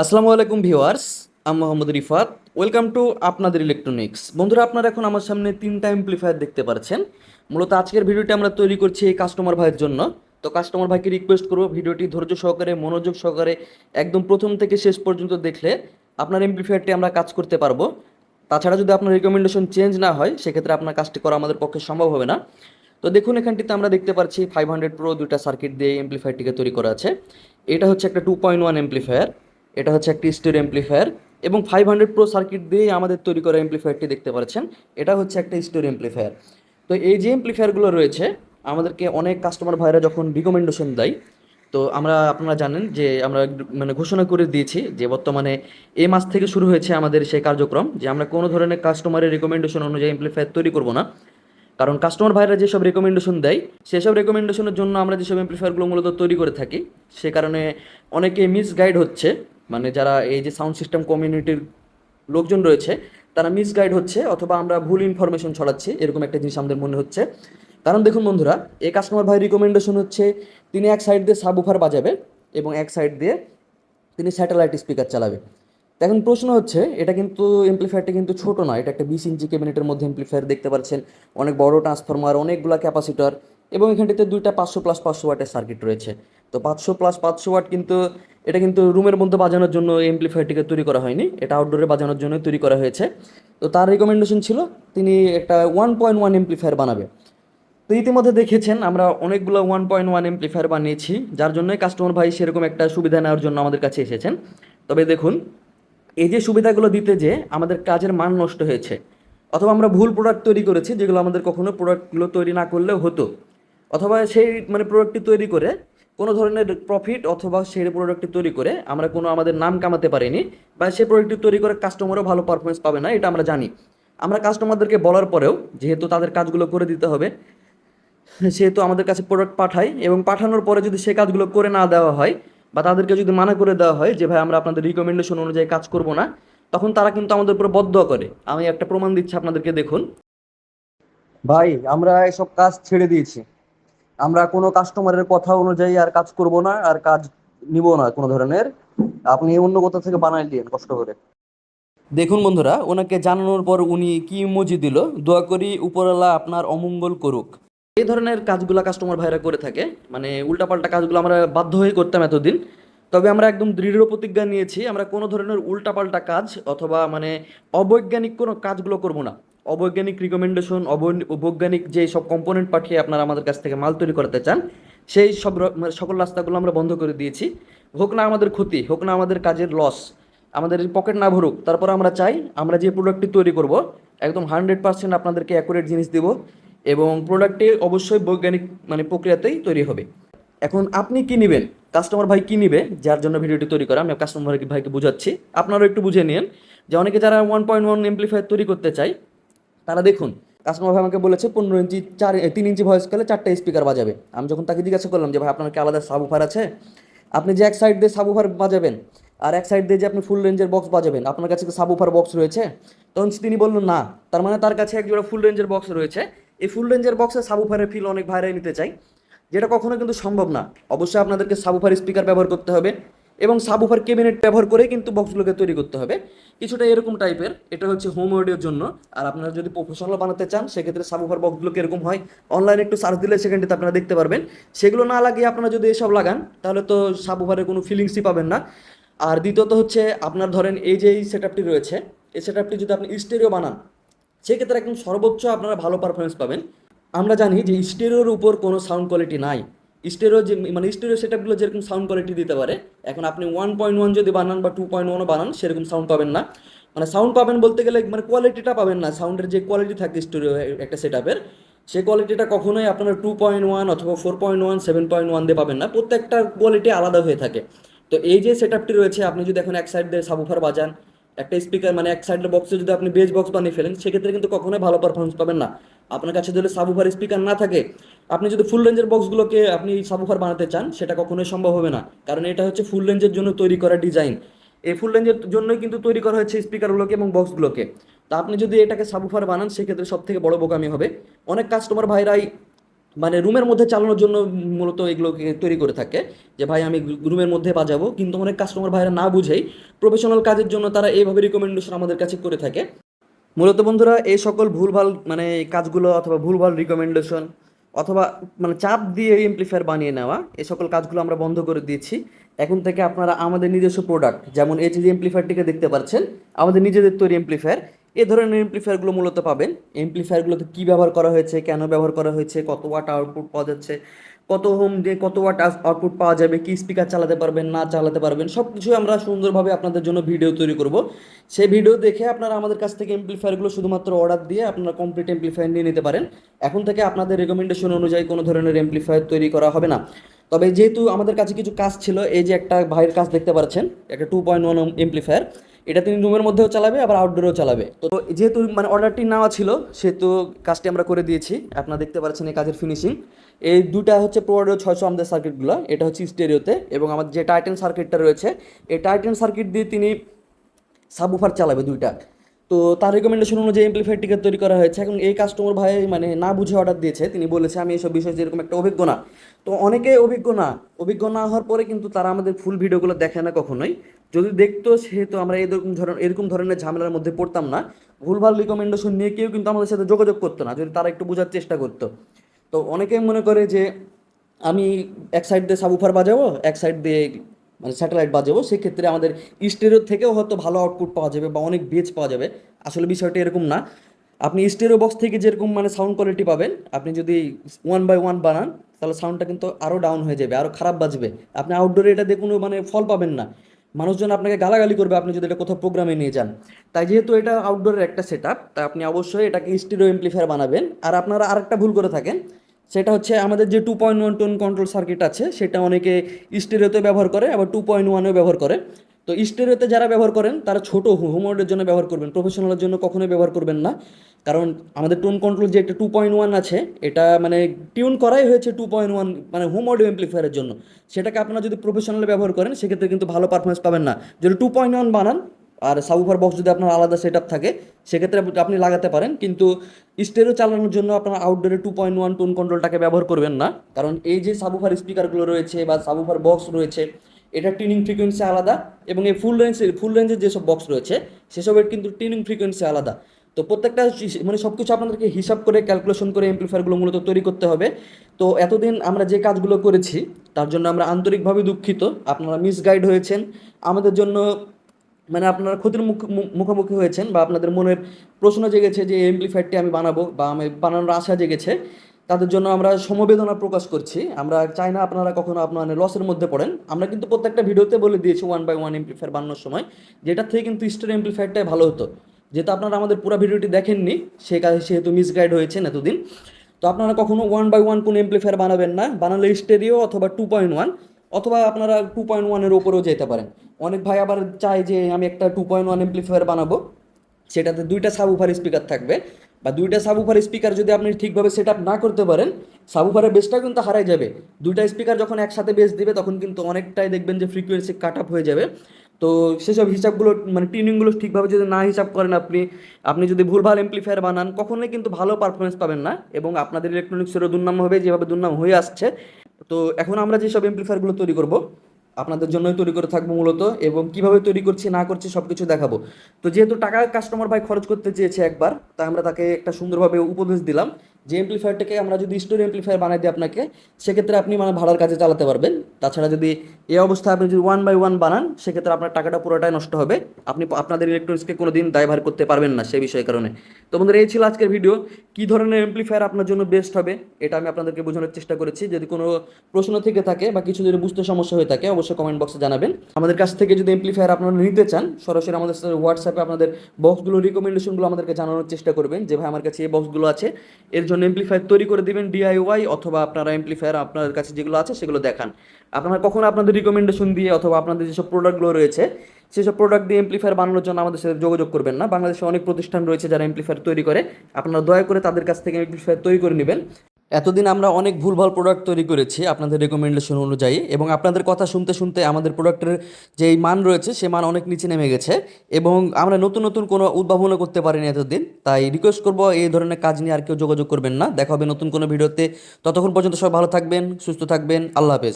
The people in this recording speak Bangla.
আসসালামু আলাইকুম ভিউয়ার্স, আমি মোহাম্মদ রিফাত। ওয়েলকাম টু আপনাদের ইলেকট্রনিক্স। বন্ধুরা, আপনারা এখন আমার সামনে তিনটা এমপ্লিফায়ার দেখতে পাচ্ছেন মূলত আজকের ভিডিওটি আমরা তৈরি করছি এই কাস্টমার ভাইয়ের জন্য। তো কাস্টমার ভাইকে রিকোয়েস্ট করব ভিডিওটি ধৈর্য সহকারে, মনোযোগ সহকারে, একদম প্রথম থেকে শেষ পর্যন্ত দেখলে আপনার এমপ্লিফায়ারটি আমরা কাজ করতে পারব। তাছাড়া যদি আপনার রিকমেন্ডেশন চেঞ্জ না হয়, সেক্ষেত্রে আপনার কাজটি করা আমাদের পক্ষে সম্ভব হবে না। তো দেখুন, এখানটিতে আমরা দেখতে পাচ্ছি ফাইভ হান্ড্রেড প্রো দুইটা সার্কিট দিয়ে এমপ্লিফায়ারটিকে তৈরি করা আছে। এটা হচ্ছে একটা টু পয়েন্ট ওয়ান এমপ্লিফায়ার এটা হচ্ছে একটি স্টেরিও এমপ্লিফায়ার এবং ফাইভ হান্ড্রেড প্রো সার্কিট দিয়েই আমাদের তৈরি করা এমপ্লিফায়ারটি দেখতে পাচ্ছেন। এটা হচ্ছে একটা স্টেরিও এমপ্লিফায়ার তো এই যে এমপ্লিফায়ারগুলো রয়েছে, আমাদেরকে অনেক কাস্টমার ভাইরা যখন রিকমেন্ডেশন দেয়, তো আমরা, আপনারা জানেন যে আমরা মানে ঘোষণা করে দিয়েছি যে বর্তমানে এই মাস থেকে শুরু হয়েছে আমাদের সেই কার্যক্রম যে আমরা কোনো ধরনের কাস্টমারের রিকমেন্ডেশন অনুযায়ী এমপ্লিফায়ার তৈরি করব না। কারণ কাস্টমার ভাইরা যেসব রেকমেন্ডেশন দেয়, সেসব রেকমেন্ডেশনের জন্য আমরা যেসব এমপ্লিফায়ারগুলো মূলত তৈরি করে থাকি, সে কারণে অনেকে মিসগাইড হচ্ছে। মানে যারা এই যে সাউন্ড সিস্টেম কমিউনিটির লোকজন রয়েছে, তারা মিসগাইড হচ্ছে অথবা আমরা ভুল ইনফরমেশন ছড়াচ্ছি, এরকম একটা জিনিস আমাদের মনে হচ্ছে। কারণ দেখুন বন্ধুরা, এই কাস্টমার ভাই রিকমেন্ডেশন হচ্ছে, তিনি এক সাইড দিয়ে সাব সাবুফার বাজাবে এবং এক সাইড দিয়ে তিনি স্যাটেলাইট স্পিকার চালাবে। এখন প্রশ্ন হচ্ছে, এটা কিন্তু এমপ্লিফায়ারটা কিন্তু ছোট নয়, এটা একটা বিশ ইঞ্চি ক্যাবিনেটের মধ্যে এমপ্লিফায়ার দেখতে পাচ্ছেন, অনেক বড় ট্রান্সফরমার অনেকগুলো ক্যাপাসিটর এবং এখানটিতে দুইটা পাঁচশো প্লাস পাঁচশো ওয়াটের সার্কিট রয়েছে। তো পাঁচশো প্লাস পাঁচশো ওয়াট কিন্তু এটা কিন্তু রুমের মধ্যে বাজানোর জন্য এই এমপ্লিফায়ারটিকে তৈরি করা হয়নি, এটা আউটডোরে বাজানোর জন্য তৈরি করা হয়েছে। তো তার রেকমেন্ডেশন ছিল, তিনি একটা ওয়ান পয়েন্ট ওয়ান এমপ্লিফায়ার বানাবে। তো ইতিমধ্যে দেখেছেন, আমরা অনেকগুলো ওয়ান পয়েন্ট ওয়ান এমপ্লিফায়ার বানিয়েছি, যার জন্যই কাস্টমার ভাই সেরকম একটা সুবিধা নেওয়ার জন্য আমাদের কাছে এসেছেন। তবে দেখুন, এই যে সুবিধাগুলো দিতে যে আমাদের কাজের মান নষ্ট হয়েছে, অথবা আমরা ভুল প্রোডাক্ট তৈরি করেছি, যেগুলো আমাদের কখনো প্রোডাক্টগুলো তৈরি না করলেও হতো। অথবা সেই মানে প্রোডাক্টটি তৈরি করে কোনো ধরনের প্রফিট অথবা সেই প্রোডাক্টটি তৈরি করে আমরা কোনো আমাদের নাম কামাতে পারিনি বা সেই প্রোডাক্টটি তৈরি করে কাস্টমারও ভালো পারফরমেন্স পাবে না, এটা আমরা জানি। আমরা কাস্টমারদেরকে বলার পরেও যেহেতু তাদের কাজগুলো করে দিতে হবে, সেহেতু আমাদের কাছে প্রোডাক্ট পাঠায় এবং পাঠানোর পরে যদি সে কাজগুলো করে না দেওয়া হয় বা তাদেরকে যদি মানা করে দেওয়া হয় যে, ভাই, আমরা আপনাদের রিকমেন্ডেশন অনুযায়ী কাজ করব না, তখন তারা কিন্তু আমাদের উপরে বদ্ধ করে। আমি একটা প্রমাণ দিচ্ছি আপনাদেরকে, দেখুন। ভাই, আমরা এসব কাজ ছেড়ে দিয়েছি। আমরা কোনো কাস্টমারের কথা অনুযায়ী আর কাজ করব না, আর কাজ নিব না কোনো ধরনের। আপনি অন্য কোথা থেকে বানাই দিন কষ্ট করে। দেখুন বন্ধুরা, ওনাকে জানানোর পর উনি কি ইমোজি দিল, দোয়া করি উপরওয়ালা আপনার অমঙ্গল করুক। এই ধরনের কাজগুলো কাস্টমার ভাইরা করে থাকে মানে উল্টাপাল্টা কাজগুলো আমরা বাধ্য হয়ে করতাম এতদিন। তবে আমরা একদম দৃঢ় প্রতিজ্ঞা নিয়েছি, আমরা কোনো ধরনের উল্টাপাল্টা কাজ অথবা মানে অবৈজ্ঞানিক কোনো কাজগুলো করব না। অবৈজ্ঞানিক রিকমেন্ডেশন অবৈজ্ঞানিক যে সব কম্পোনেন্ট পাঠিয়ে আপনারা আমাদের কাছ থেকে মাল তৈরি করতে চান, সেই সব মানে সকল রাস্তাগুলো আমরা বন্ধ করে দিয়েছি। হোক না আমাদের ক্ষতি, হোক না আমাদের কাজের লস আমাদের পকেট না ভরুক, তারপর আমরা চাই, আমরা যে প্রোডাক্টটি তৈরি করব, একদম হান্ড্রেড পার্সেন্ট আপনাদেরকে অ্যাকুরেট জিনিস দেব এবং প্রোডাক্টটি অবশ্যই বৈজ্ঞানিক মানে প্রক্রিয়াতেই তৈরি হবে। এখন আপনি কি নেবেন? কাস্টমার ভাই কি নিবে? যার জন্য ভিডিওটি তৈরি করা, আমি কাস্টমার ভাইকে বুঝাচ্ছি। আপনারাও একটু বুঝে নিন যে অনেকে যারা ওয়ান পয়েন্ট ওয়ান এমপ্লিফায়ার তৈরি করতে চায় তারা দেখুন কাস্টমার ভাই আমাকে বলেছে পনেরো ইঞ্চি, চার তিন ইঞ্চি ভয়েস কলে চারটে স্পিকার বাজাবে। আমি যখন তাকে জিজ্ঞাসা করলাম যে, ভাই, আপনার কি আলাদা সাবুফার আছে? আপনি যে এক সাইড দিয়ে সাবুফার বাজাবেন আর এক সাইড দিয়ে যে আপনি ফুল রেঞ্জের বক্স বাজাবেন, আপনার কাছে সাবুফার বক্স রয়েছে? তখন তিনি বললেন না। তার মানে তার কাছে এক জোড়া ফুল রেঞ্জের বক্স রয়েছে। এই ফুল রেঞ্জের বক্সে সাবুফারের ফিল অনেক ভাইরাই নিতে চাই যেটা কখনো কিন্তু সম্ভব না। অবশ্যই আপনাদেরকে সাবুফার স্পিকার ব্যবহার করতে হবে। এবং সাবুফার ক্যাবিনেট ব্যবহার করে কিন্তু বক্সগুলোকে তৈরি করতে হবে। কিছুটা এরকম টাইপের, এটা হচ্ছে হোম অডিওর জন্য। আর আপনারা যদি প্রফেশনাল বানাতে চান, সেক্ষেত্রে সাবুফার বক্সগুলো এরকম হয়? অনলাইনে একটু সার্চ দিলে সেখানটিতে আপনারা দেখতে পারবেন। সেগুলো না লাগিয়ে আপনারা যদি এসব লাগান, তাহলে তো সাবুফারের কোনো ফিলিংসই পাবেন না। আর দ্বিতীয়ত হচ্ছে, আপনার ধরেন এই যে এই সেট রয়েছে, এই সেট যদি আপনি স্টেরিও বানান, সেক্ষেত্রে একদম সর্বোচ্চ আপনারা ভালো পারফরমেন্স পাবেন। আমরা জানি যে স্টেরিওর উপর কোনো সাউন্ড কোয়ালিটি নাই। স্টেরিও যে মানে স্টেরিও সেটআপগুলো যেরকম সাউন্ড কোয়ালিটি দিতে পারে, এখন আপনি ওয়ান পয়েন্ট ওয়ান যদি বানান বা টু পয়েন্ট ওয়ানও বানান, সেরকম সাউন্ড পাবেন না। মানে সাউন্ড পাবেন বলতে গেলে মানে কোয়ালিটিটা পাবেন না সাউন্ডের যে কোয়ালিটি থাকে স্টেরিও একটা সেটআপের, সে কোয়ালিটিটা কখনোই আপনারা টু পয়েন্ট ওয়ান অথবা four point one seven point one দিয়ে পাবেন না, প্রত্যেকটা কোয়ালিটি আলাদা হয়ে থাকে। তো এই যে সেটআপটি রয়েছে, আপনি যদি এখন এক সাইড দিয়ে সাবুফার বাজান, একটা স্পিকার মানে এক সাইডের বক্সে যদি আপনি বেজ বক্স বানিয়ে ফেলেন, সেক্ষেত্রে কিন্তু কখনোই ভালো পারফরমেন্স পাবেন না। আপনার কাছে যদি সাবুফার স্পিকার না থাকে, আপনি যদি ফুল রেঞ্জের বক্সগুলোকে আপনি সাবুফার বানাতে চান, সেটা কখনোই সম্ভব হবে না। কারণ এটা হচ্ছে ফুল রেঞ্জের জন্য তৈরি করা ডিজাইন এই ফুল রেঞ্জের জন্যই কিন্তু তৈরি করা হয়েছে স্পিকারগুলোকে এবং বক্সগুলোকে তা আপনি যদি এটাকে সাবুফার বানান, সেক্ষেত্রে সব থেকে বড় বোকামি হবে। অনেক কাস্টমার ভাইরাই মানে রুমের মধ্যে চালানোর জন্য মূলত এগুলোকে তৈরি করে থাকে, যে ভাই আমি রুমের মধ্যে বাজাবো। কিন্তু অনেক কাস্টমার ভাইরা না বুঝেই প্রফেশনাল কাজের জন্য তারা এইভাবে রিকমেন্ডেশন আমাদের কাছে করে থাকে। মূলত বন্ধুরা, এই সকল ভুলভাল মানে কাজগুলো অথবা ভুলভাল রিকমেন্ডেশন অথবা মানে চাপ দিয়ে এমপ্লিফায়ার বানিয়ে নেওয়া, এই সকল কাজগুলো আমরা বন্ধ করে দিয়েছি। এখন থেকে আপনারা আমাদের নিজস্ব প্রোডাক্ট যেমন এই যে এমপ্লিফায়ারটিকে দেখতে পাচ্ছেন, আমাদের নিজেদের তৈরি এমপ্লিফায়ার এ ধরনের এমপ্লিফায়ারগুলো মূলত পাবেন। এমপ্লিফায়ারগুলোতে কী ব্যবহার করা হয়েছে, কেন ব্যবহার করা হয়েছে, কত ওয়াট আউটপুট পাওয়া যাচ্ছে কত হোম দিয়ে কত ওয়াট আউটপুট পাওয়া যাবে, কি স্পিকার চালাতে পারবেন, না চালাতে পারবেন সব কিছু আমরা সুন্দরভাবে আপনাদের জন্য ভিডিও তৈরি করব। সেই ভিডিও দেখে আপনারা আমাদের কাছ থেকে এমপ্লিফায়ারগুলো শুধুমাত্র অর্ডার দিয়ে আপনারা কমপ্লিট এমপ্লিফায়ার নিয়ে নিতে পারেন। এখন থেকে আপনাদের রেকমেন্ডেশন অনুযায়ী কোনো ধরনের এমপ্লিফায়ার তৈরি করা হবে না। তবে যেহেতু আমাদের কাছে কিছু কাজ ছিল, এই যে একটা ভাইয়ের কাজ দেখতে পাচ্ছেন, একটা টু পয়েন্ট ওয়ান এমপ্লিফায়ার এটা তিনি রুমের মধ্যেও চালাবে, আবার আউটডোরেও চালাবে। তো যেহেতু মানে অর্ডারটি নেওয়া ছিল, সেহেতু কাজটি আমরা করে দিয়েছি। আপনারা দেখতে পাচ্ছেন এই কাজের ফিনিশিং এই দুটা হচ্ছে প্রোডো ছয়শো আমাদের সার্কিটগুলো এটা হচ্ছে স্টেরিওতে এবং আমাদের যে টাইটেন সার্কিটটা রয়েছে, এই টাইটেন সার্কিট দিয়ে তিনি সাবুফার চালাবে দুইটা। তো তার রেকমেন্ডেশন অনুযায়ী এমপ্লিফায়ারটিকে তৈরি করা হয়েছে। এখন এই কাস্টমার ভাই মানে না বুঝে অর্ডার দিয়েছে, তিনি বলেছে, আমি এইসব বিষয়ে যেরকম একটা অভিজ্ঞ না। তো অনেকে অভিজ্ঞ না। অভিজ্ঞ না হওয়ার পরে কিন্তু তারা আমাদের ফুল ভিডিওগুলো দেখে না কখনোই। যদি দেখতো, সেহেতু আমরা এরকম ধরনের এরকম ধরনের ঝামেলার মধ্যে পড়তাম না। ভুলভাল রিকমেন্ডেশন নিয়ে কেউ কিন্তু আমাদের সাথে যোগাযোগ করতো না, যদি তারা একটু বোঝার চেষ্টা করতো। তো অনেকেই মনে করে যে আমি এক সাইড দিয়ে সাবুফার বাজাবো, এক সাইড দিয়ে মানে স্যাটেলাইট বাজাবো, সেক্ষেত্রে আমাদের স্টেরিও থেকেও হয়তো ভালো আউটপুট পাওয়া যাবে বা অনেক বেজ পাওয়া যাবে। আসলে বিষয়টা এরকম না। আপনি স্টেরিও বক্স থেকে যেরকম মানে সাউন্ড কোয়ালিটি পাবেন, আপনি যদি ওয়ান বাই ওয়ান বানান, তাহলে সাউন্ডটা কিন্তু আরও ডাউন হয়ে যাবে আরও খারাপ বাজবে। আপনি আউটডোরে এটা দিয়ে কোনো মানে ফল পাবেন না। মানুষজন আপনাকে গালাগালি করবে আপনি যদি এটা কোথাও প্রোগ্রামে নিয়ে যান। তাই যেহেতু এটা আউটডোরের একটা সেট আপ তাই আপনি অবশ্যই এটাকে স্টিরিও এমপ্লিফায়ার বানাবেন। আর আপনারা আরেকটা ভুল করে থাকেন সেটা হচ্ছে আমাদের যে two point one tone control circuit আছে, সেটা অনেকে স্টেরিওতে ব্যবহার করে, আবার টু পয়েন্ট ওয়ানেও ব্যবহার করে। তো স্টেরিওতে যারা ব্যবহার করেন, তারা ছোটো হোমওয়ার্ডের জন্য ব্যবহার করবেন প্রফেশনালের জন্য কখনোই ব্যবহার করবেন না। কারণ আমাদের টোন কন্ট্রোল যে একটা টু পয়েন্ট ওয়ান আছে, এটা মানে টিউন করাই হয়েছে টু পয়েন্ট ওয়ান মানে হোম অডিও এমপ্লিফায়ারের জন্য। সেটাকে আপনারা যদি প্রফেশনালে ব্যবহার করেন, সেক্ষেত্রে কিন্তু ভালো পারফরমেন্স পাবেন না। যদি টু পয়েন্ট ওয়ান বানান আর সাবুফার বক্স যদি আপনার আলাদা সেট থাকে, সেক্ষেত্রে আপনি লাগাতে পারেন, কিন্তু স্টেরও চালানোর জন্য আপনার আউটডোরে টু পয়েন্ট ওয়ান টোন কন্ট্রোলটাকে ব্যবহার করবেন না। কারণ এই যে সাবুফার স্পিকারগুলো রয়েছে বা সাবুফার বক্স রয়েছে, এটা টিউনিং ফ্রিকোয়েন্সি আলাদা এবং এই ফুল রেঞ্জের ফুল রেঞ্জের যেসব বক্স রয়েছে সেসবের কিন্তু টিউনিং ফ্রিকোয়েন্সি আলাদা। তো প্রত্যেকটা মানে সব কিছু আপনাদেরকে হিসাব করে ক্যালকুলেশন করে এমপ্লিফায়ারগুলো মূলত তৈরি করতে হবে। তো এতদিন আমরা যে কাজগুলো করেছি, তার জন্য আমরা আন্তরিকভাবে দুঃখিত। আপনারা মিসগাইড হয়েছেন। আমাদের জন্য মানে আপনারা ক্ষতির মুখ মুখোমুখি হয়েছেন বা আপনাদের মনের প্রশ্ন জেগেছে যে এমপ্লিফায়ারটি আমি বানাবো বা আমি বানানোর আশা জেগেছে, তাদের জন্য আমরা সমবেদনা প্রকাশ করছি। আমরা চাই না আপনারা কখনো আপনার লসের মধ্যে পড়েন। আমরা কিন্তু প্রত্যেকটা ভিডিওতে বলে দিয়েছি ওয়ান বাই ওয়ান এমপ্লিফায়ার বানানোর সময় যেটা থেকে কিন্তু স্টোর এমপ্লিফায়ারটাই ভালো হতো। যেহেতু আপনারা আমাদের পুরো ভিডিওটি দেখেননি, সে কাজে সেহেতু মিসগাইড হয়েছেন এতদিন। তো আপনারা কখনো ওয়ান বাই ওয়ান কোনো এমপ্লিফায়ার বানাবেন না। বানালে স্টেরিও অথবা টু পয়েন্ট ওয়ান অথবা আপনারা টু পয়েন্ট ওয়ানের ওপরেও যেতে পারেন। অনেক ভাই আবার চায় যে আমি একটা টু পয়েন্ট ওয়ান এমপ্লিফায়ার বানাবো। সেটাতে দুইটা সাবুফার স্পিকার থাকবে। বা দুইটা সাবুফার স্পিকার যদি আপনি ঠিকভাবে সেট আপ না করতে পারেন সাবুফারের বেসটা কিন্তু হারাই যাবে। দুইটা স্পিকার যখন একসাথে বেস দিবে, তখন কিন্তু অনেকটাই দেখবেন যে ফ্রিকোয়েন্সি কাট আপ হয়ে যাবে। তো সেসব হিসাবগুলো মানে টিউনিংগুলো ঠিকভাবে যদি না হিসাব করেন আপনি আপনি যদি ভুলভাল এমপ্লিফায়ার বানান, কখনোই কিন্তু ভালো পারফরমেন্স পাবেন না। এবং আপনাদের ইলেকট্রনিক্সেরও দুর্নাম হবে, যেভাবে দুর্নাম হয়ে আসছে তো এখন আমরা যেসব এমপ্লিফায়ারগুলো তৈরি করব, আপনাদের জন্যই তৈরি করে থাকব মূলত এবং কীভাবে তৈরি করছি, না করছি সব কিছু দেখাবো। তো যেহেতু টাকা কাস্টমার ভাই খরচ করতে চেয়েছে একবার, তাই আমরা তাকে একটা সুন্দরভাবে উপদেশ দিলাম যে এমপ্লিফায়ারটাকে আমরা যদি স্টোরি এমপ্লিফায়ার বানাই দিই আপনাকে, সেক্ষেত্রে আপনি মানে ভাড়ার কাজে চালাতে পারবেন। তাছাড়া যদি এই অবস্থায় আপনি যদি ওয়ান বাই ওয়ান বানান, সেক্ষেত্রে আপনার টাকাটা পুরোটাই নষ্ট হবে। আপনি আপনাদের ইলেকট্রনিক্সকে কোনো দিন দায়ভার করতে পারবেন না সেই বিষয়ের কারণে। তো বন্ধুরা, এই ছিল আজকের ভিডিও কী ধরনের এমপ্লিফায়ার আপনার জন্য বেস্ট হবে, এটা আমি আপনাদেরকে বোঝানোর চেষ্টা করেছি। যদি কোনো প্রশ্ন থেকে থাকে বা কিছু যদি বুঝতে সমস্যা হয়ে থাকে, অবশ্যই কমেন্ট বক্সে জানাবেন। আমাদের কাছ থেকে যদি এমপ্লিফায়ার আপনারা নিতে চান, সরাসরি আমাদের সাথে হোয়াটসঅ্যাপে আপনাদের বক্সগুলো রিকমেন্ডেশনগুলো আমাদেরকে জানানোর চেষ্টা করবেন যে, ভাই, আমার কাছে এই বক্সগুলো আছে। এর জন্য এমপ্লিফায়ার তৈরি করে দিবেন ডিআইওয়াই অথবা আপনারা এমপ্লিফায়ার আপনার কাছে যেগুলো আছে সেগুলো দেখান। আপনারা কখনো আপনাদের রিকমেন্ডেশন দিয়ে অথবা আপনাদের যেসব প্রোডাক্টগুলো রয়েছে, সেসব প্রোডাক্ট দিয়ে এমপ্লিফায়ার বানানোর জন্য আমাদের সাথে যোগাযোগ করবেন না। বাংলাদেশে অনেক প্রতিষ্ঠান রয়েছে যারা এমপ্লিফায়ার তৈরি করে। আপনারা দয়া করে তাদের কাছ থেকে এমপ্লিফায়ার তৈরি করে নেবেন। এতদিন আমরা অনেক ভুলভাল প্রোডাক্ট তৈরি করেছি আপনাদের রেকমেন্ডেশন অনুযায়ী এবং আপনাদের কথা শুনতে শুনতে আমাদের প্রোডাক্টের যেই মান রয়েছে, সে মান অনেক নিচে নেমে গেছে এবং আমরা নতুন নতুন কোনো উদ্ভাবনও করতে পারিনি এতদিন। তাই রিকোয়েস্ট করব এই ধরনের কাজ নিয়ে আর কেউ যোগাযোগ করবেন না। দেখা হবে নতুন কোনো ভিডিওতে। ততক্ষণ পর্যন্ত সব ভালো থাকবেন, সুস্থ থাকবেন। আল্লাহ হাফেজ।